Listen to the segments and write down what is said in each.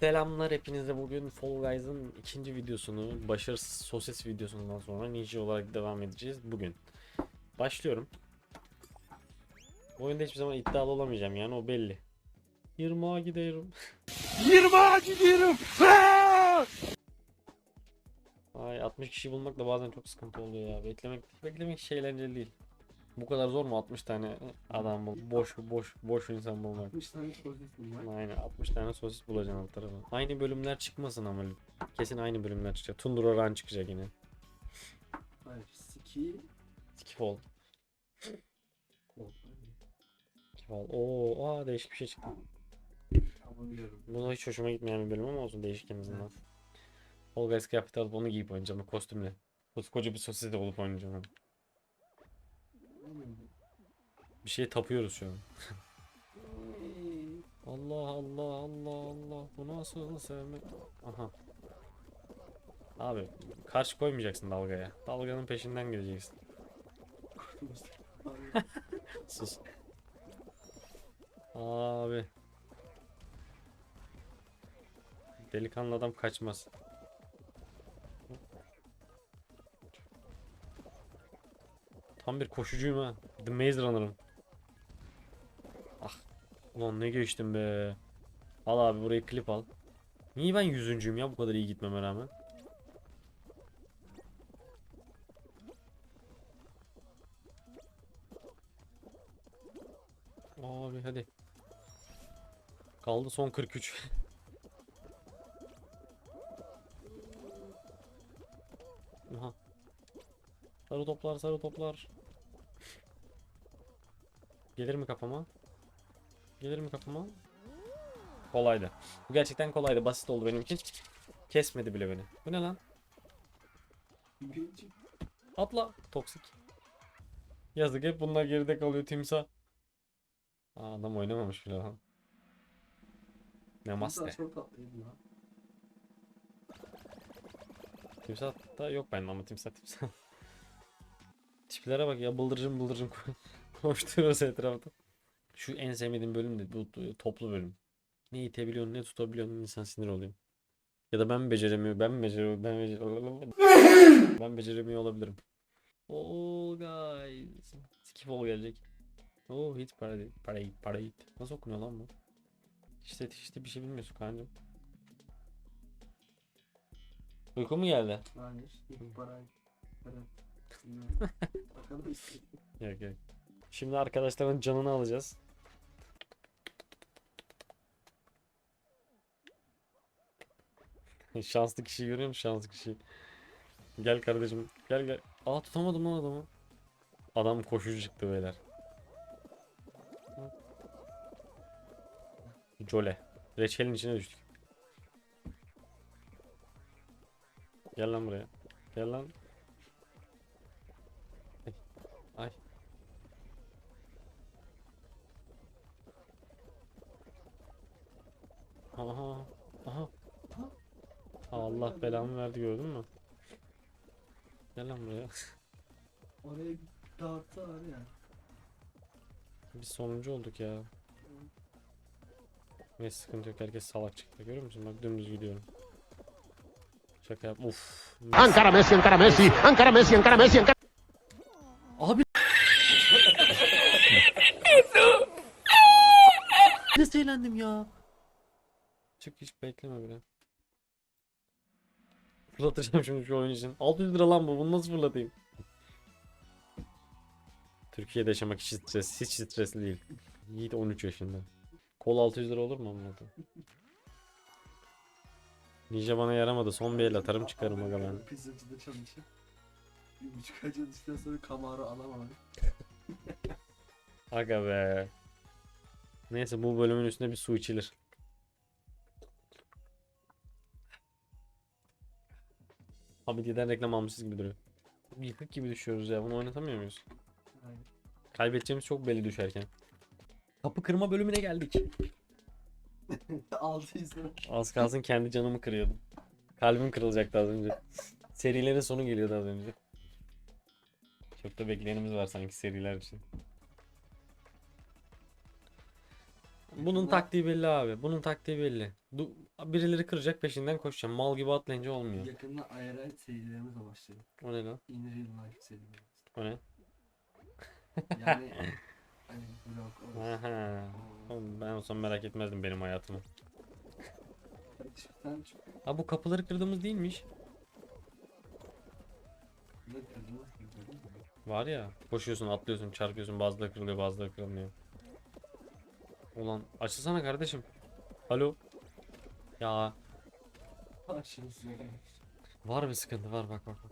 Selamlar hepinize bugün Fall Guys'ın ikinci videosunu başarısız sosis videosundan sonra ninja olarak devam edeceğiz bugün. Başlıyorum. Bu oyunda hiçbir zaman iddialı olamayacağım yani o belli. 20'a gidiyorum. 20'a gidiyorum. Ay 60 kişi bulmak da bazen çok sıkıntı oluyor ya. Beklemek beklemek hiç eğlenceli değil. Bu kadar zor mu 60 tane adam bul. Boş boş boş insan bulmak. 60 tane sosis var? Aynen 60 tane sosis bulacaksın alt tarafa. Aynı bölümler çıkmasın ama kesin aynı bölümler çıkacak. Tundra Run çıkacak yine. Hayır. Siki. Skifall. Skifall. Oo, aa değişik bir şey çıktı. Tamam biliyorum. Bu da hiç hoşuma gitmeyen bir bölüm ama olsun değişik en azından. Fall Guys kıyafeti alıp onu giyip oynayacağım kostümle. Koskoca bir sosis de olup oynayacağım. Bir şeye tapıyoruz şu an. Allah Allah Allah Allah bu nasıl sevmek? Aha. Abi karşı koymayacaksın dalgaya. Dalganın peşinden gideceksin. Sus. Abi. Delikanlı adam kaçmaz. Bir koşucuyum ha. The Maze Runner'ım. Ah. Ulan ne geçtim be. Al abi burayı klip al. Niye ben yüzüncüyüm ya bu kadar iyi gitmeme rağmen? Abi hadi. Kaldı son 43. Aha. Sarı toplar sarı toplar. Gelir mi kafama? Gelir mi kafama? Kolaydı. Bu gerçekten kolaydı. Basit oldu benim için. Kesmedi bile beni. Bu ne lan? Atla. Toksik. Yazık hep bunlar geride kalıyor timsah. Aa, adam oynamamış bile lan. Namaste. Timsah çok tatlıydı lan. Timsah da yok bende ama timsah timsah. Tiplere bak ya bıldırcın bıldırcın ko- koşturuyoruz etrafta. Şu en sevmediğim bölüm de bu toplu bölüm. Ne itebiliyorsun ne tutabiliyorsun insan sinir oluyor. Ya da ben mi beceremiyorum ben mi beceriyorum ben beceremiyorum. ben beceremiyor olabilirim. All guys. Skip all gelecek. Oh hit parade parade parade. Nasıl okunuyor lan bu? İşte işte bir şey bilmiyorsun kancım. Uyku mu geldi? Hayır. Para. Para. Bakalım işte. Yok yok. Şimdi arkadaşların canını alacağız. Şanslı kişiyi görüyor musun? Şanslı kişiyi. Gel kardeşim. Gel gel. Aa tutamadım lan adamı. Adam koşucu çıktı beyler. Jole. Reçelin içine düştük. Gel lan buraya. Gel lan. Allah belamı verdi gördün mü? Gel lan buraya. Oraya dağıttılar ya. Biz sonuncu olduk ya. Ve sıkıntı yok herkes salak çıktı. Görüyor musun? Bak dümdüz gidiyorum. Şaka yap. Uf. Ankara Messi, Ankara Messi, Ankara Messi, Ankara Messi, Ankara Abi. Nasıl eğlendim ya? Çık hiç bekleme bile. Fırlatacağım şimdi şu oyun için. 600 lira lan bu. Bunu nasıl fırlatayım? Türkiye'de yaşamak hiç stres, hiç stresli değil. Yiğit 13 yaşında. Kol 600 lira olur mu amına? Ninja bana yaramadı. Son bir el atarım çıkarım aga ben. Pizzacıda çalışıp. Bir buçuk ay çalıştıktan sonra Camaro alamadım. Aga be. Neyse bu bölümün üstüne bir su içilir. Hamidiye'den reklam almışız gibi duruyor. Yıkık gibi düşüyoruz ya. Bunu oynatamıyor muyuz? Hayır. Kaybedeceğimiz çok belli düşerken. Kapı kırma bölümüne geldik. 600 lira. Az kalsın kendi canımı kırıyordum. Kalbim kırılacaktı az önce. Serilerin sonu geliyordu az önce. Çok da bekleyenimiz var sanki seriler için. Bunun Ne- taktiği belli abi. Bunun taktiği belli. Du birileri kıracak peşinden koşacağım. Mal gibi atlayınca olmuyor. Yakında IRL serilerimiz de başladı. O ne lan? In real life serilerimiz. O ne? Yani hani orası. Aha. Oğlum Ben olsam merak etmezdim benim hayatımı. Ha bu kapıları kırdığımız değilmiş. güzel kırdınız? Var ya. Koşuyorsun, atlıyorsun, çarpıyorsun. Bazıları kırılıyor, bazıları kırılmıyor. Ulan açılsana kardeşim. Alo. Ya var bir sıkıntı var bak bak. bak.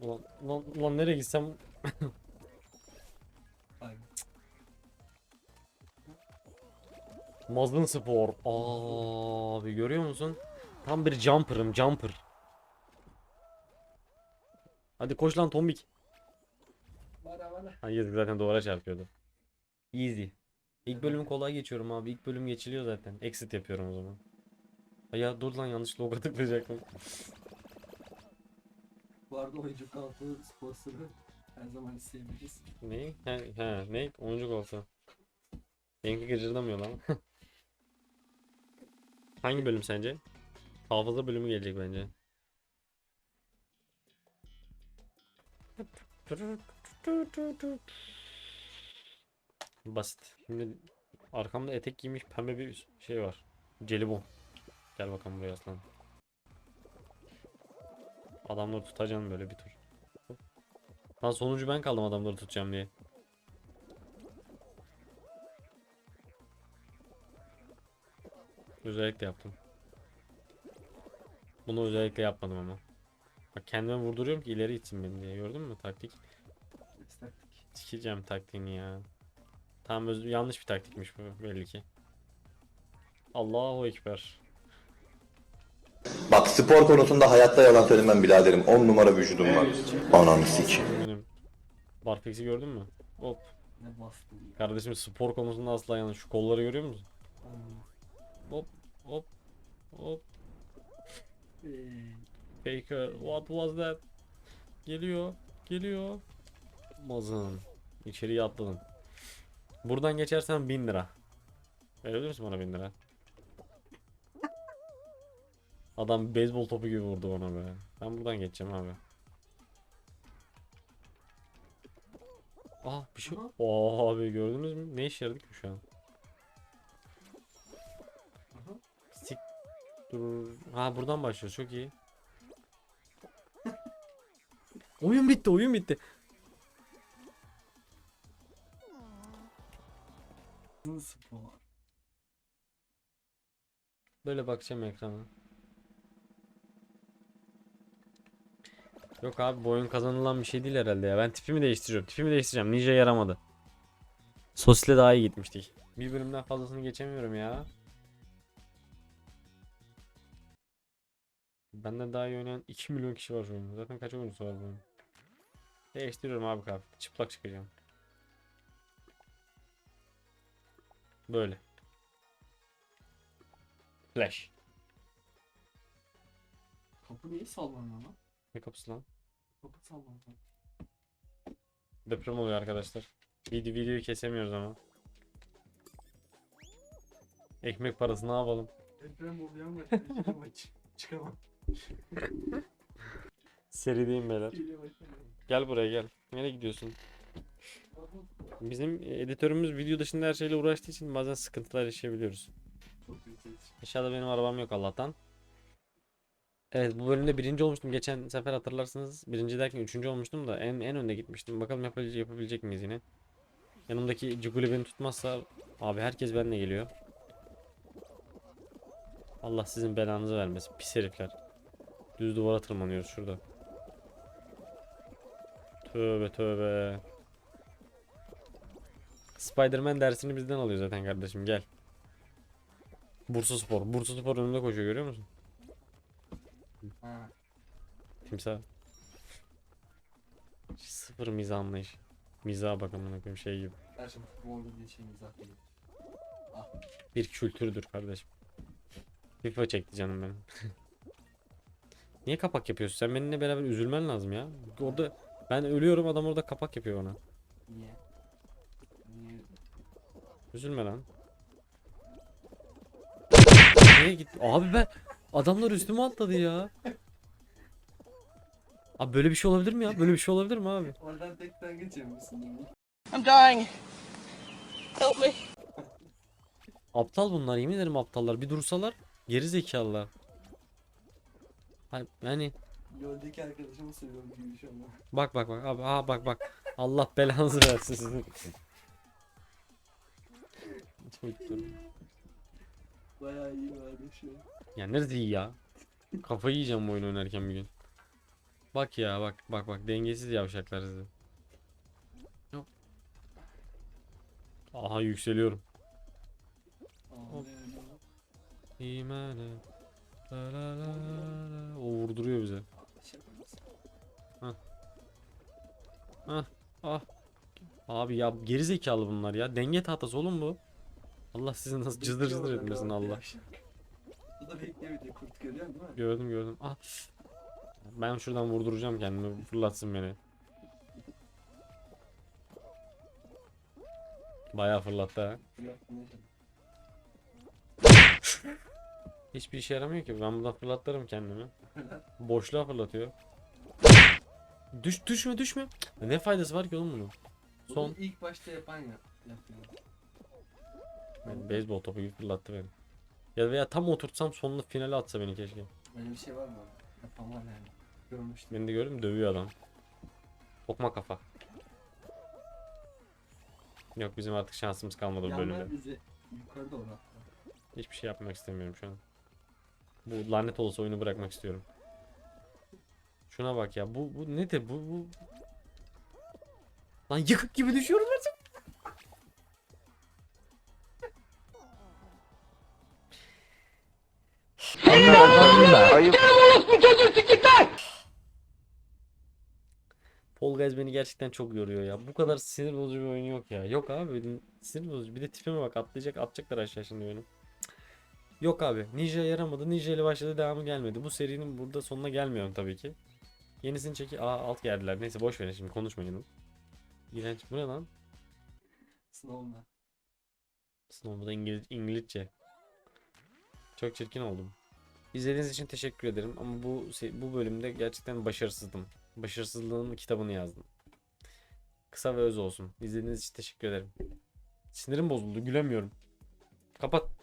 Ulan, ulan, ulan nereye gitsem. Mazlın Spor. Abi görüyor musun? Tam bir jumper'ım jumper. Hadi koş lan tombik. Bana bana. Ha zaten duvara çarpıyordu. Easy. İlk bölümü kolay geçiyorum abi. İlk bölüm geçiliyor zaten. Exit yapıyorum o zaman. Ya dur lan yanlış logo tıklayacaktım. Bu arada oyuncu kaltığı sponsoru her zaman isteyebiliriz. Ne? He, he ne? Oyuncuk olsa. Benimki gıcırdamıyor lan. Hangi bölüm sence? Hafıza bölümü gelecek bence. Basit. Şimdi arkamda etek giymiş pembe bir şey var. Jelibon. Gel bakalım buraya aslan. Adamları tutacağım böyle bir tur. Lan sonuncu ben kaldım adamları tutacağım diye. Özellikle yaptım. Bunu özellikle yapmadım ama. Bak kendime vurduruyorum ki ileri gitsin beni diye. Gördün mü taktik? Sikeceğim taktiğini ya. Tam öz- yanlış bir taktikmiş bu belli ki. Allahu Ekber. Bak spor konusunda hayatta yalan söylemem biraderim. 10 numara vücudum var. Ananı sik. Benim Barfix'i gördün mü? Hop. Kardeşim spor konusunda asla yanlış. Şu kolları görüyor musun? Hop hop hop. Ee, Faker, what was that? Geliyor, geliyor. Mazın. İçeriye atladın. Buradan geçersen 1000 lira. Verebilir misin bana 1000 lira? Adam beyzbol topu gibi vurdu ona be. Ben buradan geçeceğim abi. Ah bir şey. Oo abi gördünüz mü? Ne işe yaradı ki şu an? Sik. Dur. Ha buradan başlıyoruz. Çok iyi. oyun bitti, oyun bitti. Böyle bakacağım ekrana. Yok abi bu oyun kazanılan bir şey değil herhalde ya. Ben tipimi değiştiriyorum. Tipimi değiştireceğim. Ninja yaramadı. Sosile daha iyi gitmiştik. Bir bölümden fazlasını geçemiyorum ya. Benden daha iyi oynayan 2 milyon kişi var şu oyunda. Zaten kaç oyuncusu var bu oyun. Değiştiriyorum abi kıyafeti. Çıplak çıkacağım. Böyle. Flash. Kapı niye sallanıyor lan? Ne kapısı lan? Kapı sallanıyor. Deprem oluyor arkadaşlar. Video videoyu kesemiyoruz ama. Ekmek parası ne yapalım? Deprem oluyor ama maç. Çıkamam. Serideyim beyler. Maç. Gel buraya gel. Nereye gidiyorsun? Bizim editörümüz video dışında her şeyle uğraştığı için bazen sıkıntılar yaşayabiliyoruz. Aşağıda benim arabam yok Allah'tan. Evet bu bölümde birinci olmuştum. Geçen sefer hatırlarsınız. Birinci derken üçüncü olmuştum da en, en önde gitmiştim. Bakalım yapabilecek, yapabilecek miyiz yine? Yanımdaki Ciguli beni tutmazsa abi herkes benimle geliyor. Allah sizin belanızı vermesin. Pis herifler. Düz duvara tırmanıyoruz şurada. Tövbe tövbe. Spider-Man dersini bizden alıyor zaten kardeşim gel. Bursa Spor. Bursa Spor önümde koşuyor görüyor musun? Ha. Timsah. Sıfır mizah anlayış. Mizaha bak amına koyayım şey gibi. Gerçekten futbol dediği şey mizah değil. Bir kültürdür kardeşim. FIFA çekti canım benim. Niye kapak yapıyorsun? Sen benimle beraber üzülmen lazım ya. Orada ben ölüyorum adam orada kapak yapıyor bana. Niye? Niye? Üzülme lan. nereye gitti? Abi ben adamlar üstüme atladı ya. Abi böyle bir şey olabilir mi ya? Böyle bir şey olabilir mi abi? Oradan tekten geçemiyorsun. I'm dying. Help me. Aptal bunlar yemin ederim aptallar. Bir dursalar geri zekalılar. Hani yani Yoldaki arkadaşımı seviyorum gibi bir şey ama. bak bak bak abi ha bak bak. Allah belanızı versin sizin. Dur. Bayağı iyi vardı şu an. Ya nerede iyi ya? Kafayı yiyeceğim bu oyun oynarken bir gün. Bak ya bak bak bak dengesiz yavşaklar sizi. Yok. Aha yükseliyorum. Hop. ne- İmane. La la la la. O vurduruyor bize. Şaka mısın? Ah. Abi ya geri zekalı bunlar ya. Denge tahtası oğlum bu. Allah sizi nasıl cızdır cızdır etmesin Allah. Bu da bekliyor bir de kurt görüyor musun değil mi? Gördüm gördüm. Ah. Ben şuradan vurduracağım kendimi. Fırlatsın beni. Bayağı fırlattı ha. Hiçbir işe yaramıyor ki. Ben buradan fırlatırım kendimi. Boşluğa fırlatıyor. Düş düşme düşme. Ne faydası var ki oğlum bunun? Bunu Son ilk başta yapan ya. Yapıyor. Yani beyzbol topu gibi fırlattı beni. Ya veya tam oturtsam sonunda finale atsa beni keşke. Böyle bir şey var mı? Yapan var yani. Görmüştüm. Beni de gördüm dövüyor adam. Tokma kafa. Yok bizim artık şansımız kalmadı bu bölümde. Yanlar bizi yukarıda ona. Hiçbir şey yapmak istemiyorum şu an. Bu lanet olası oyunu bırakmak istiyorum. Şuna bak ya bu bu nedir bu bu Lan yıkık gibi düşüyorum ben. Fall Guys beni gerçekten çok yoruyor ya. Bu kadar sinir bozucu bir oyun yok ya. Yok abi sinir bozucu. Bir de tipime bak atlayacak atacaklar aşağı şimdi oyunu. Yok abi. Ninja yaramadı. Ninja ile başladı devamı gelmedi. Bu serinin burada sonuna gelmiyorum tabii ki. Yenisini çeki... Aa alt geldiler. Neyse boş verin şimdi konuşmayalım. İğrenç. Bu ne lan? Snowman. Sınavda İngiliz, İngilizce. Çok çirkin oldum. İzlediğiniz için teşekkür ederim ama bu bu bölümde gerçekten başarısızdım. Başarısızlığın kitabını yazdım. Kısa ve öz olsun. İzlediğiniz için teşekkür ederim. Sinirim bozuldu, gülemiyorum. Kapat.